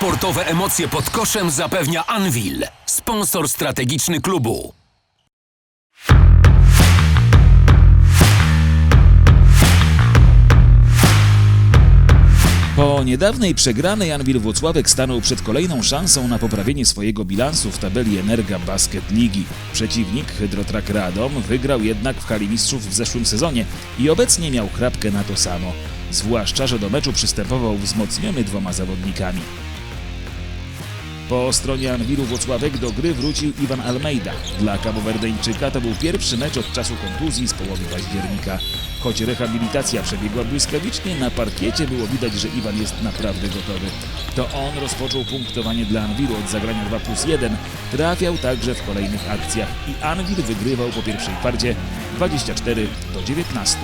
Sportowe emocje pod koszem zapewnia Anvil, sponsor strategiczny klubu. Po niedawnej przegranej Anwil Włocławek stanął przed kolejną szansą na poprawienie swojego bilansu w tabeli Energa Basket Ligi. Przeciwnik Hydrotrak Radom wygrał jednak w hali mistrzów w zeszłym sezonie i obecnie miał chrapkę na to samo. Zwłaszcza, że do meczu przystępował wzmocniony dwoma zawodnikami. Po stronie Anwilu Włocławek do gry wrócił Iwan Almeida. Dla kabowerdeńczyka to był pierwszy mecz od czasu kontuzji z połowy października. Choć rehabilitacja przebiegła błyskawicznie, na parkiecie było widać, że Iwan jest naprawdę gotowy. To on rozpoczął punktowanie dla Anwilu od zagrania 2 plus 1. Trafiał także w kolejnych akcjach i Anwil wygrywał po pierwszej kwarcie 24 do 19.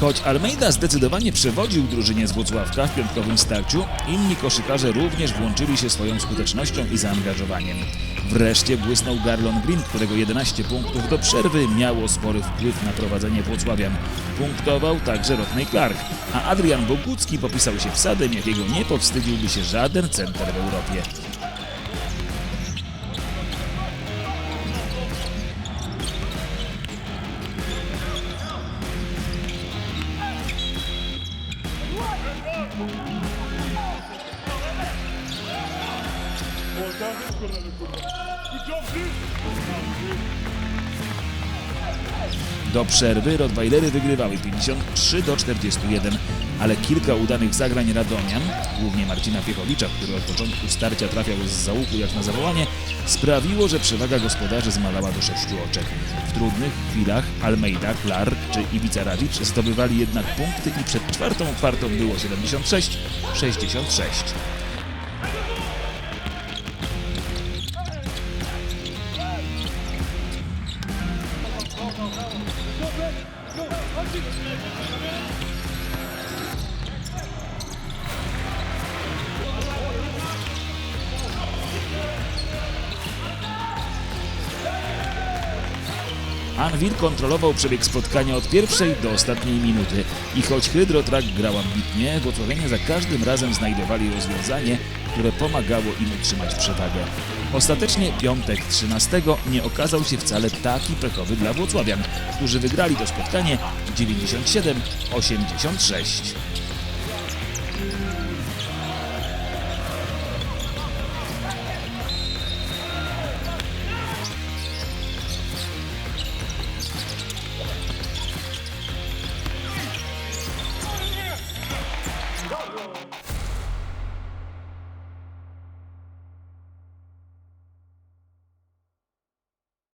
Choć Almeida zdecydowanie przewodził drużynie z Włocławka w piątkowym starciu, inni koszykarze również włączyli się swoją skutecznością i zaangażowaniem. Wreszcie błysnął Garlon Green, którego 11 punktów do przerwy miało spory wpływ na prowadzenie Włocławian. Punktował także Rodney Clark, a Adrian Bogucki popisał się wsadem, jakiego nie powstydziłby się żaden center w Europie. Volkan hiç kullanır kullanır. Bu çok büyük. Do przerwy Rottweilery wygrywały 53 do 41, ale kilka udanych zagrań Radomian, głównie Marcina Piechowicza, który od początku starcia trafiał z załuku jak na zawołanie, sprawiło, że przewaga gospodarzy zmalała do sześciu oczek. W trudnych chwilach Almeida, Clark czy Iwica Rawicz zdobywali jednak punkty i przed czwartą kwartą było 76-66. Thank you. Anvil kontrolował przebieg spotkania od pierwszej do ostatniej minuty i choć Hydrotrak grał ambitnie, Włocławianie za każdym razem znajdowali rozwiązanie, które pomagało im utrzymać przewagę. Ostatecznie piątek 13 nie okazał się wcale taki pechowy dla Włocławian, którzy wygrali to spotkanie 97-86.